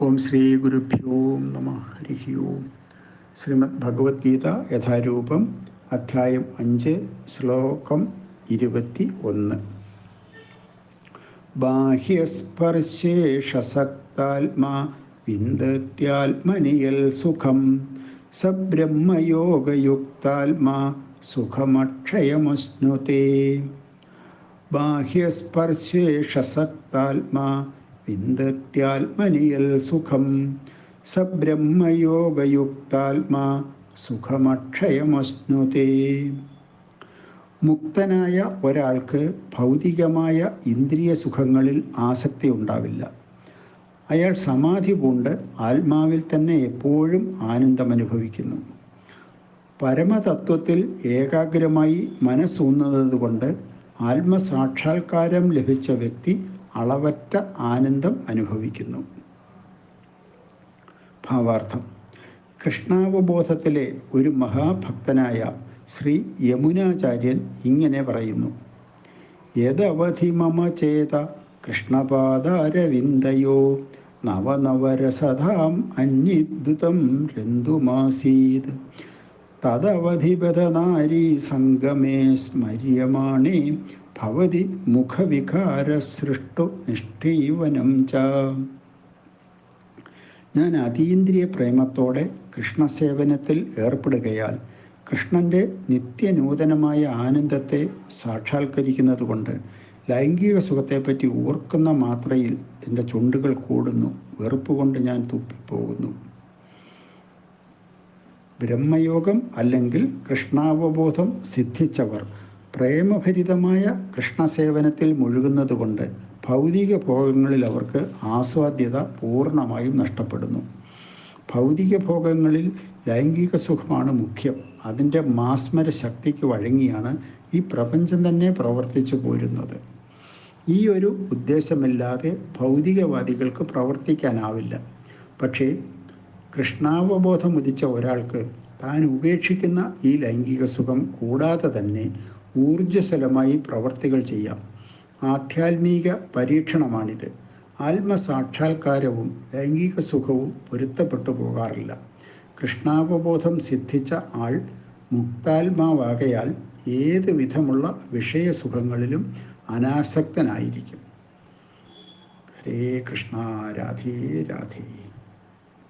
ഓം ശ്രീ ഗുരുഭ്യോ നമ. ഹരി ഓം ശ്രീമദ് ഭഗവത്ഗീത യഥാരൂപം അധ്യായം അഞ്ച് ശ്ലോകം ഇരുപത്തി ഒന്ന് ബാഹ്യസ്പർശേഷസക്താത്മാ വിന്ദത്യാത്മനിയൽ സുഖം. സബ്രഹ്മയോഗയുക്താത്മാ സുഖമക്ഷയമശ്നുതേ. ബാഹ്യസ്പർശേഷസക്താത്മാ വിന്ദത്യാത്മനിയൽ സുഖം. സബ്രഹ്മയോഗയുക്താത്മാ സുഖമക്ഷയമശ്നുതേ. മുക്തനായ ഒരാൾക്ക് ഭൗതികമായ ഇന്ദ്രിയ സുഖങ്ങളിൽ ആസക്തി ഉണ്ടാവില്ല. അയാൾ സമാധി പൂണ്ട് ആത്മാവിൽ തന്നെ എപ്പോഴും ആനന്ദം അനുഭവിക്കുന്നു പരമതത്വത്തിൽ ഏകാഗ്രമായി മനസ്സൂന്നതുകൊണ്ട് ആത്മസാക്ഷാത്കാരം ലഭിച്ച വ്യക്തി അളവറ്റ ആനന്ദം അനുഭവിക്കുന്നു. ഭാവാർത്ഥം. കൃഷ്ണാവബോധത്തിലെ ഒരു മഹാഭക്തനായ ശ്രീ യമുനാചാര്യൻ ഇങ്ങനെ പറയുന്നു. യദവധി മമ ചേത കൃഷ്ണപാദാരവിന്ദയോ നവനവരസധാം അന്യദ്ദുതം രന്തുമാസീത്. തദവധിപഥനാരീ സംഗമേ സ്മര്യമാണേ ഭവതി മുഖവികാരസൃഷ്ടു നിഷ്ഠീവനം ച. ഞാൻ അതീന്ദ്രിയ പ്രേമത്തോടെ കൃഷ്ണസേവനത്തിൽ ഏർപ്പെടുകയാൽ കൃഷ്ണന്റെ നിത്യനൂതനമായ ആനന്ദത്തെ സാക്ഷാത്കരിക്കുന്നത് കൊണ്ട് ലൈംഗിക സുഖത്തെപ്പറ്റി ഓർക്കുന്ന മാത്രയിൽ എന്റെ ചുണ്ടുകൾ കൂടുന്നു വെറുപ്പ് കൊണ്ട് ഞാൻ തുപ്പിപ്പോകുന്നു. ബ്രഹ്മയോഗം അല്ലെങ്കിൽ കൃഷ്ണാവബോധം സിദ്ധിച്ചവർ പ്രേമഭരിതമായ കൃഷ്ണസേവനത്തിൽ മുഴുകുന്നതുകൊണ്ട് ഭൗതിക ഭോഗങ്ങളിൽ അവർക്ക് ആസ്വാദ്യത പൂർണമായും നഷ്ടപ്പെടുന്നു. ഭൗതിക ഭോഗങ്ങളിൽ ലൈംഗിക സുഖമാണ് മുഖ്യം. അതിന്റെ മാസ്മര ശക്തിക്ക് വഴങ്ങിയാണ് ഈ പ്രപഞ്ചം തന്നെ പ്രവർത്തിച്ചു പോരുന്നത്. ഈ ഒരു ഉദ്ദേശമില്ലാതെ ഭൗതികവാദികൾക്ക് പ്രവർത്തിക്കാനാവില്ല. പക്ഷേ കൃഷ്ണാവബോധം ഉദിച്ച ഒരാൾക്ക് താൻ ഉപേക്ഷിക്കുന്ന ഈ ലൈംഗിക സുഖം കൂടാതെ തന്നെ ഊർജസ്വലമായി പ്രവർത്തികൾ ചെയ്യാം. ആധ്യാത്മിക പരീക്ഷണമാണിത്. ആത്മസാക്ഷാത്കാരവും ലൈംഗിക സുഖവും പൊരുത്തപ്പെട്ടു പോകാറില്ല. കൃഷ്ണാവബോധം സിദ്ധിച്ച ആൾ മുക്താത്മാവാകയാൽ ഏത് വിധമുള്ള വിഷയസുഖങ്ങളിലും അനാസക്തനായിരിക്കും. ഹരേ കൃഷ്ണ രാധേ രാധേ.